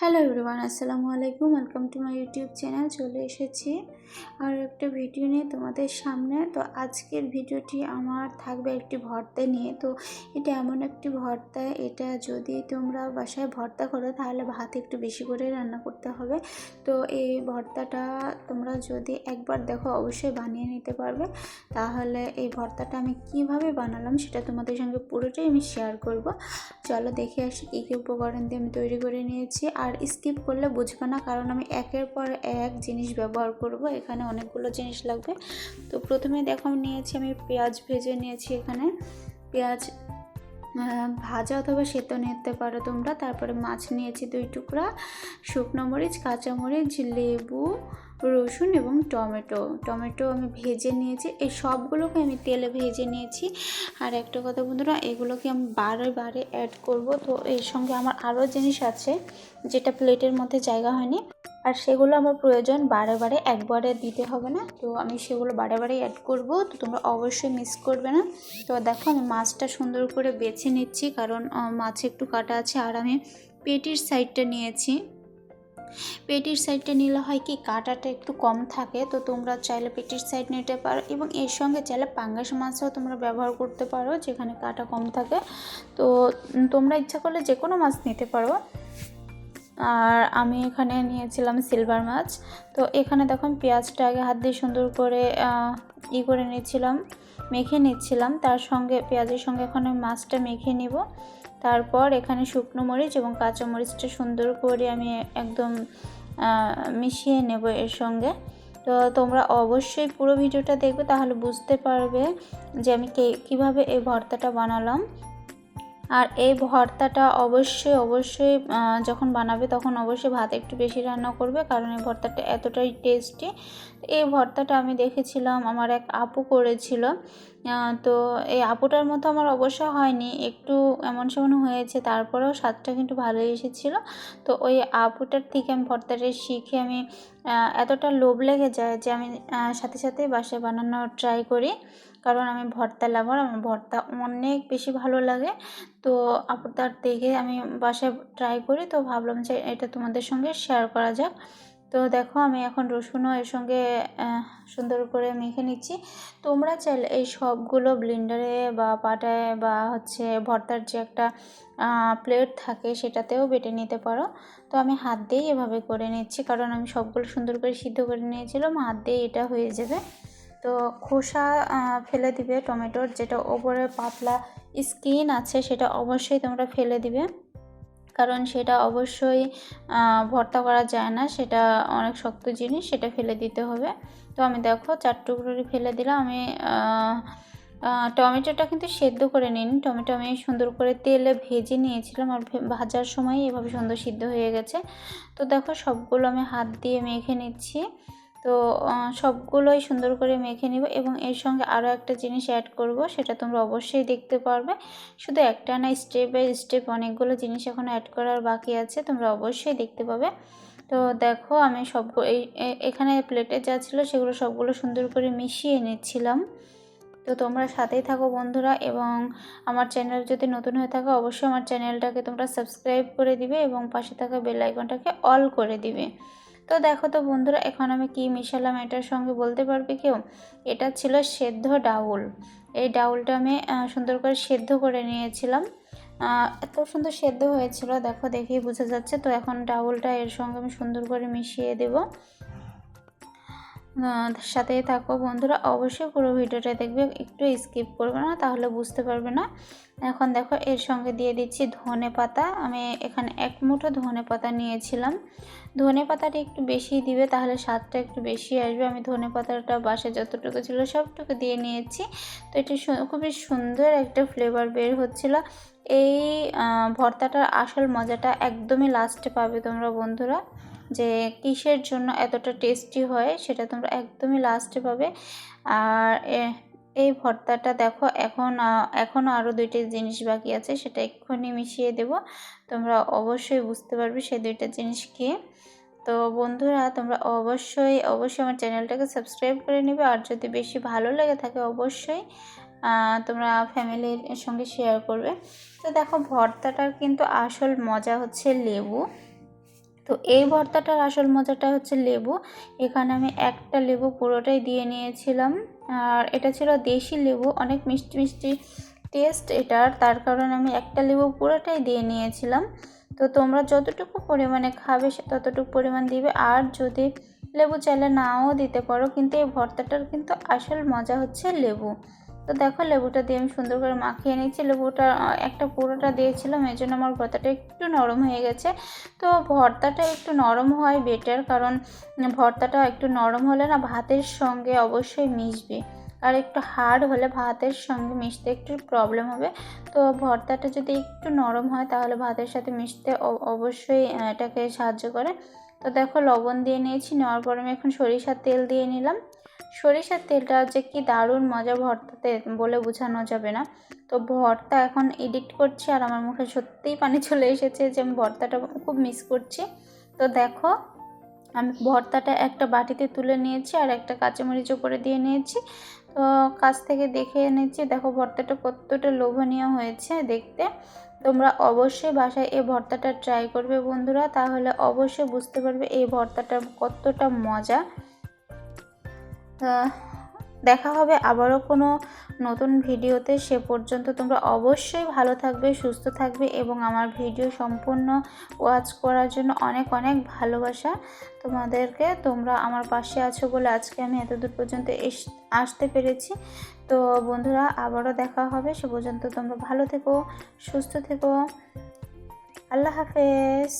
Hello everyone আসসালামু আলাইকুম welcome to my YouTube channel চলে এসেছি আর একটা ভিডিও নিয়ে তোমাদের সামনে। তো আজকের ভিডিওটি আমার থাকবে একটি ভর্তা নিয়ে। তো এটা এমন একটি ভর্তা, এটা যদি তোমরা বাসায় ভর্তা করো তাহলে ভাত একটু বেশি করে রান্না করতে হবে। তো এই ভর্তাটা তোমরা যদি একবার দেখো অবশ্যই বানিয়ে নিতে পারবে। তাহলে এই ভর্তাটা আমি কীভাবে বানালাম সেটা তোমাদের সঙ্গে পুরোটাই আমি শেয়ার করব। চলো দেখে আসি কী কী উপকরণ দিয়ে আমি তৈরি করে নিয়েছি। আর স্কিপ করলে বুঝবে না, কারণ আমি একের পর এক জিনিস ব্যবহার করব, এখানে অনেকগুলো জিনিস লাগবে। তো প্রথমে দেখো আমি নিয়েছি, আমি পেঁয়াজ ভেজে নিয়েছি এখানে। পেঁয়াজ ভাজা অথবা সেদ্ধ নিতে পারো তোমরা। তারপরে মাছ নিয়েছি দুই টুকরা, শুকনো মরিচ কাঁচামরিচ লেবু রসুন এবং টমেটো। টমেটো আমি ভেজে নিয়েছি। এই সবগুলোকে আমি তেলে ভেজে নিয়েছি। আর একটা কথা বন্ধুরা, এগুলোকে আমি বারে বারে অ্যাড করব। তো এর সঙ্গে আমার আরও জিনিস আছে, যেটা প্লেটের মধ্যে জায়গা হয়নি। আর সেগুলো আমার প্রয়োজন, বারে বারে একবারে দিতে হবে না। তো আমি সেগুলো বারে বারে অ্যাড করব। তো তোমরা অবশ্যই মিস করবে না। তো দেখো, আমি মাছটা সুন্দর করে বেছে নিচ্ছি। কারণ মাছে একটু কাটা আছে। আর আমি পেটির সাইডটা নিয়েছি। পেটির সাইডটা নিলে হয় কি, কাটাটা একটু কম থাকে, তো তোমরা চাইলে পেটির সাইড নিতে পারো এবং এর সঙ্গে চাইলে পাঙ্গাস মাছও তোমরা ব্যবহার করতে পারো যেখানে কাটা কম থাকে। তো তোমরা ইচ্ছা করলে যে কোনো মাছ নিতে পারো। আর আমি এখানে নিয়েছিলাম সিলভার মাছ। তো এখানে দেখুন পেঁয়াজটা আগে হাত দিয়ে সুন্দর করে ই করে নিচ্ছিলাম মেখে নিচ্ছিলাম। তার সঙ্গে, পেঁয়াজের সঙ্গে এখন মাছটা মেখে নিব। তারপর এখানে শুকনো মরিচ এবং কাঁচা মরিচটা সুন্দর করে আমি একদম মিশিয়ে নেব এর সঙ্গে। তো তোমরা অবশ্যই পুরো ভিডিওটা দেখবে, তাহলে বুঝতে পারবে যে আমি কে, কীভাবে এই ভর্তাটা বানালাম। আর এই ভর্তাটা অবশ্যই অবশ্যই যখন বানাবে তখন অবশ্যই ভাত একটু বেশি রান্না করবে, কারণ এই ভর্তাটা এতটাই টেস্টি। এই ভর্তাটা আমি দেখেছিলাম, আমার এক আপু করেছিল। তো এই আপুটার মতো আমার অবশ্য হয়নি। একটু এমন সেমন হয়েছে, তারপরেও স্বাদটা কিন্তু ভালোই এসেছিল। তো ওই আপুটার থেকে আমি ভর্তাটা শিখে আমি এতটা লোভ লেগে যায় যে আমি সাথে সাথে বাসায় বানানোর ট্রাই করি। কারণ আমি ভর্তা লাভার, আমার ভর্তা অনেক বেশি ভালো লাগে। তো আপনার দেখে আমি বাসায় ট্রাই করি, তো ভাবলাম যে এটা তোমাদের সঙ্গে শেয়ার করা যাক। তো দেখো আমি এখন রসুনও এর সঙ্গে সুন্দর করে মেখে নিচ্ছি। তোমরা চাইলে এই সবগুলো ব্লেন্ডারে বা পাটায় বা হচ্ছে ভর্তার যে একটা প্লেট থাকে সেটাতেও বেটে নিতে পারো। তো আমি হাত দিয়েই এভাবে করে নিচ্ছি, কারণ আমি সবগুলো সুন্দর করে সিদ্ধ করে নিয়েছিলাম, হাত দিয়ে এটা হয়ে যাবে। তো খোসা ফেলে দিবে টমেটোর, যেটা ওপরে পাতলা স্কিন আছে সেটা অবশ্যই তোমরা ফেলে দিবে। কারণ সেটা অবশ্যই ভর্তা করা যায় না, সেটা অনেক শক্ত জিনিস, সেটা ফেলে দিতে হবে। তো আমি দেখো চার টুকরো ফেলে দিলাম, আমি টমেটোটা কিন্তু সেদ্ধ করে নিন। টমেটো আমি সুন্দর করে তেলে ভেজে নিয়েছিলাম আর ভাজার সময় এভাবে সুন্দর সিদ্ধ হয়ে গেছে। তো দেখো সবগুলো আমি হাত দিয়ে মেখে নিচ্ছি। তো সবগুলোই সুন্দর করে মেখে নিব এবং এর সঙ্গে আরও একটা জিনিস অ্যাড করব, সেটা তোমরা অবশ্যই দেখতে পারবে। শুধু একটা না স্টেপ বাই স্টেপ অনেকগুলো জিনিস এখন অ্যাড করার বাকি আছে, তোমরা অবশ্যই দেখতে পাবে। তো দেখো, আমি সব এই এখানে প্লেটে যা ছিল সেগুলো সবগুলো সুন্দর করে মিশিয়ে নিচ্ছিলাম। তো তোমরা সাথেই থাকো বন্ধুরা এবং আমার চ্যানেল যদি নতুন হয়ে থাকো, অবশ্যই আমার চ্যানেলটাকে তোমরা সাবস্ক্রাইব করে দিবে এবং পাশে থাকা বেল আইকনটাকে অল করে দিবে। তো দেখো তো বন্ধুরা, এখন আমি কী মিশালাম এটার সঙ্গে বলতে পারবে কেউ? এটা ছিল সেদ্ধ ডাউল। এই ডাউলটা আমি সুন্দর করে সেদ্ধ করে নিয়েছিলাম। এত সুন্দর সেদ্ধ হয়েছিল, দেখো দেখেই বোঝা যাচ্ছে। তো এখন ডাউলটা এর সঙ্গে আমি সুন্দর করে মিশিয়ে দেবো। সাথেই থাকো বন্ধুরা। অবশ্যই পুরো ভিডিওটা দেখবে, একটু স্কিপ করবে না, তাহলে বুঝতে পারবে না। এখন দেখো এর সঙ্গে দিয়ে দিচ্ছি ধনে পাতা। আমি এখানে এক মুঠো ধনে পাতা নিয়েছিলাম। ধনে পাতাটা একটু বেশি দিবে, তাহলে স্বাদটা একটু বেশি আসবে। আমি ধনে পাতাটা বাসে যতটুকু ছিল সবটুকু দিয়ে নিয়েছি। তো এটা খুবই সুন্দর একটা ফ্লেভার বের হচ্ছিল। এই ভর্তাটার আসল মজাটা একদমই লাস্টে পাবে তোমরা বন্ধুরা। যে কিসের জন্য এতটা টেস্টি হয়, সেটা তোমরা একদমই লাস্টে পাবে। আর এই ভর্তাটা দেখো, এখন এখনও আরও দুইটি জিনিস বাকি আছে, সেটা এক্ষুনি মিশিয়ে দেব। তোমরা অবশ্যই বুঝতে পারবে সেই দুইটা জিনিস কি। তো বন্ধুরা, তোমরা অবশ্যই অবশ্যই আমার চ্যানেলটাকে সাবস্ক্রাইব করে নেবে, আর যদি বেশি ভালো লেগে থাকে অবশ্যই তোমরা ফ্যামিলির সঙ্গে শেয়ার করবে। তো দেখো, ভর্তাটার কিন্তু আসল মজা হচ্ছে লেবু। তো এই ভর্তাটার আসল মজাটা হচ্ছে লেবু। এখানে আমি একটা লেবু পুরোটাই দিয়ে নিয়েছিলাম। আর এটা ছিল দেশি লেবু, অনেক মিষ্টি মিষ্টি টেস্ট এটার। তার কারণে আমি একটা লেবু পুরোটাই দিয়ে নিয়েছিলাম। তো তোমরা যতটুকু পরিমাণে খাবে সে ততটুকু পরিমাণ দিবে। আর যদি লেবু চাইলে নাও দিতে পারো, কিন্তু এই ভর্তাটার কিন্তু আসল মজা হচ্ছে লেবু। তো দেখো লেবুটা দিয়ে আমি সুন্দর করে মাখিয়ে নিচ্ছি লেবুটা, একটা পুরোটা দিয়েছিলাম, এই জন্য আমার ভর্তাটা একটু নরম হয়ে গেছে। তো ভর্তাটা একটু নরম হয় বেটার, কারণ ভর্তাটা একটু নরম হলে না ভাতের সঙ্গে অবশ্যই মিশবে। আর একটু হার্ড হলে ভাতের সঙ্গে মিশতে একটু প্রবলেম হবে। তো ভর্তাটা যদি একটু নরম হয় তাহলে ভাতের সাথে মিশতে অবশ্যই এটাকে সাহায্য করে। তো দেখো লবণ দিয়ে নিয়েছি, নেওয়ার পর আমি এখন সরিষার তেল দিয়ে নিলাম। সরিষার তেলটা যে কি দারুণ মজা ভর্তাতে বলে বোঝানো যাবে না। তো ভর্তা এখন এডিট করছি আর আমার মুখে সত্যিই পানি চলে এসেছে যে আমি ভর্তাটা খুব মিস করছি। তো দেখো, আমি ভর্তাটা একটা বাটিতে তুলে নিয়েছি আর একটা কাঁচামরিচ করে দিয়ে নিয়েছি। তো কাছ থেকে দেখে এনেছি, দেখো ভর্তাটা কতটা লোভনীয় হয়েছে দেখতে। তোমরা অবশ্যই বাসায় এই ভর্তাটা ট্রাই করবে বন্ধুরা, তাহলে অবশ্যই বুঝতে পারবে এই ভর্তাটা কতটা মজা। দেখা হবে আবারও কোনো নতুন ভিডিওতে। সে পর্যন্ত তোমরা অবশ্যই ভালো থাকবে, সুস্থ থাকবে এবং আমার ভিডিও সম্পূর্ণ ওয়াচ করার জন্য অনেক অনেক ভালোবাসা তোমাদেরকে। তোমরা আমার পাশে আছো বলে আজকে আমি এতদূর পর্যন্ত এস, আসতে পেরেছি। তো বন্ধুরা, আবারও দেখা হবে। সে পর্যন্ত তোমরা ভালো থেকো, সুস্থ থেকো। আল্লাহ হাফেজ।